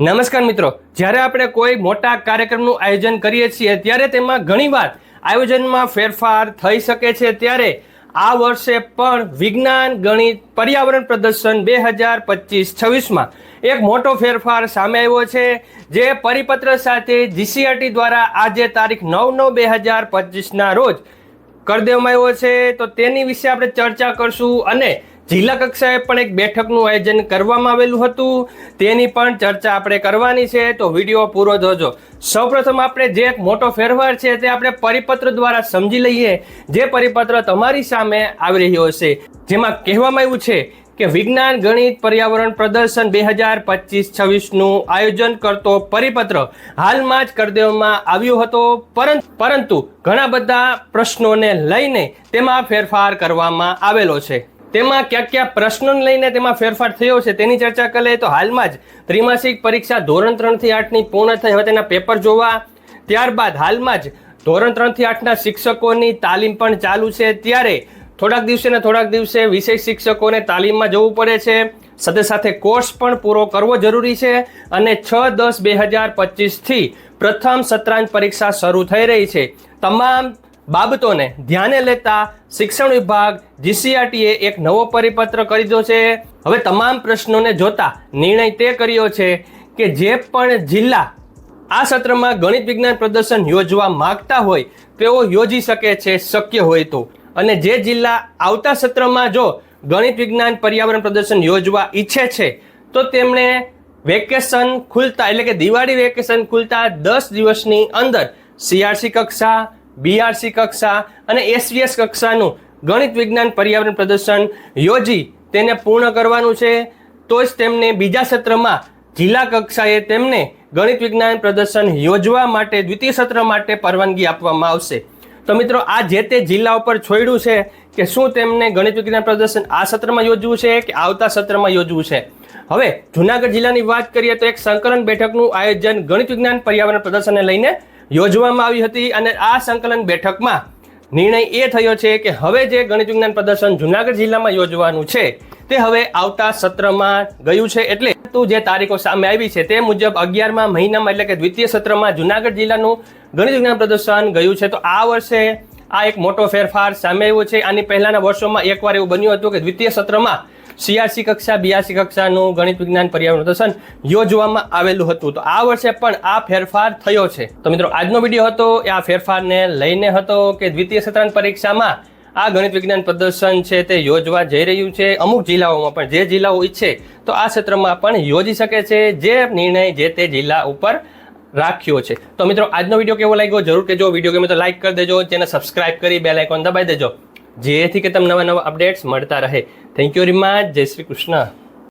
નમસ્કાર મિત્રો. જ્યારે આપણે કોઈ મોટા કાર્યક્રમનું આયોજન કરીએ છીએ, ત્યારે તેમાં ઘણીવાર આયોજનમાં ફેરફાર થઈ શકે છે. ત્યારે આ વર્ષે પણ વિજ્ઞાન, ગણિત, પર્યાવરણ પ્રદર્શન બે હજાર પચીસ છવ્વીસમાં એક મોટો ફેરફાર સામે આવ્યો છે, જે પરિપત્ર સાથે જીસીઆરટી દ્વારા આજે તારીખ નવ નવ બે હજાર પચીસના રોજ કરી દેવામાં આવ્યો છે. તો તેની વિશે આપણે ચર્ચા કરશું અને જિલ્લા કક્ષાએ પણ એક બેઠકનું આયોજન કરવામાં આવેલું હતું. તેની પણ ચર્ચા આપણે કરવાની છે, તો વીડિયો પૂરો જોજો. સૌપ્રથમ આપણે જે એક મોટો ફેરફાર છે, તે આપણે પરિપત્ર દ્વારા સમજી લઈએ, જે પરિપત્ર તમારી સામે આવી રહ્યો છે જેમાં કહેવામાં આવ્યું છે કે વિજ્ઞાન, ગણિત, પર્યાવરણ પ્રદર્શન બે હજાર પચીસ છવ્વીસનું આયોજન કરતો પરિપત્ર હાલમાં જ કરી દેવામાં આવ્યો હતો. પરં- પરંતુ ઘણા બધા પ્રશ્નોને લઈને તેમાં ફેરફાર કરવામાં આવેલો છે. તેમાં કયા કયા પ્રશ્નોને લઈને તેમાં ફેરફાર થયો છે તેની ચર્ચા કરીએ તો હાલમાં જ ત્રિમાસિક પરીક્ષા ધોરણ ત્રણથી આઠની પૂર્ણ થઈ. હવે તેના પેપર જોવા. ત્યારબાદ હાલમાં જ ધોરણ ત્રણથી આઠના શિક્ષકોની તાલીમ પણ ચાલુ છે. ત્યારે થોડાક દિવસે ને થોડાક દિવસે વિશેષ શિક્ષકોને તાલીમમાં જવું પડે છે. સાથે સાથે કોર્સ પણ પૂરો કરવો જરૂરી છે અને છ દસ બે હજાર પચીસથી પ્રથમ સત્રાંત પરીક્ષા શરૂ થઈ રહી છે. તમામ બાબતોને ધ્યાને લેતા શિક્ષણ વિભાગ જીસીઆરટીએ એક નવો પરિપત્ર કરી દીધો છે. હવે તમામ પ્રશ્નોને જોતા નિર્ણય તે કર્યો છે કે જે પણ જિલ્લા આ સત્રમાં ગણિત વિજ્ઞાન પ્રદર્શન યોજવા માંગતા હોય, તેઓ યોજી શકે છે, શક્ય હોય તો. અને જે જિલ્લા આવતા સત્રમાં જો ગણિત વિજ્ઞાન પર્યાવરણ પ્રદર્શન યોજવા ઈચ્છે છે, તો તેમણે વેકેશન ખુલતા, એટલે કે દિવાળી વેકેશન ખુલતા દસ દિવસની અંદર સીઆરસી કક્ષા બીઆરસી કક્ષા અને એસવીએસ કક્ષાનું ગણિત વિજ્ઞાન પર્યાવરણ પ્રદર્શન યોજી તેને પૂર્ણ કરવાનું છે. તો જ તેમને બીજા સત્રમાં જિલ્લા કક્ષાએ તેમને ગણિત વિજ્ઞાન પ્રદર્શન યોજવા માટે દ્વિતીય સત્ર માટે પરવાનગી આપવામાં આવશે. તો મિત્રો, આ જે તે જિલ્લા ઉપર છોડ્યું છે કે શું તેમને ગણિત વિજ્ઞાન પ્રદર્શન આ સત્રમાં યોજવું છે કે આવતા સત્રમાં યોજવું છે? હવે જુનાગઢ જિલ્લાની વાત કરીએ તો એક સંકલન બેઠકનું આયોજન ગણિત વિજ્ઞાન પર્યાવરણ પ્રદર્શનને લઈને યોજવામાં આવી હતી અને આ સંકલન બેઠકમાં નિર્ણય એ થયો છે કે હવે જે ગણિત વિજ્ઞાન પ્રદર્શન જુનાગઢ જિલ્લામાં યોજવાનું છે, તે હવે આવતા સત્રમાં ગયું છે એટલે તું જે તારીખો સામે આવી છે તે મુજબ અગિયારમાં મહિનામાં એટલે કે દ્વિતીય સત્રમાં જુનાગઢ જિલ્લાનું ગણિત વિજ્ઞાન પ્રદર્શન ગયું છે. તો આ વર્ષે આ એક મોટો ફેરફાર સામે આવ્યો છે. આની પહેલાના વર્ષોમાં એકવાર એવું બન્યું હતું કે દ્વિતીય સત્રમાં સીઆરસી કક્ષા, બીઆરસી કક્ષાનું ગણિત વિજ્ઞાન પર્યાવરણ પ્રદર્શન યોજવામાં આવેલું હતું. તો આ વર્ષે પણ આ ફેરફાર થયો છે. તો મિત્રો, આજનો વીડિયો હતો, એ આ ફેરફારને લઈને હતો કે દ્વિતીય સત્રાંત પરીક્ષામાં આ ગણિત વિજ્ઞાન પ્રદર્શન છે તે યોજવા જઈ રહ્યું છે. અમુક જિલ્લાઓમાં પણ જે જિલ્લાઓ ઈચ્છે, તો આ ક્ષેત્રમાં પણ યોજી શકે છે જે નિર્ણય જે તે જિલ્લા ઉપર રાખ્યો છે. તો મિત્રો, આજનો વીડિયો કેવો લાગ્યો? જરૂર કે જો વીડિયો ગમે તો લાઈક કરી દેજો. ચેનલ સબસ્ક્રાઇબ કરી બેલ આઇકોન દબાવી દેજો. જેથી કે તમને નવા નવા અપડેટ્સ મળતા રહે. થેન્ક યુ વેરી મચ જય શ્રી કૃષ્ણ.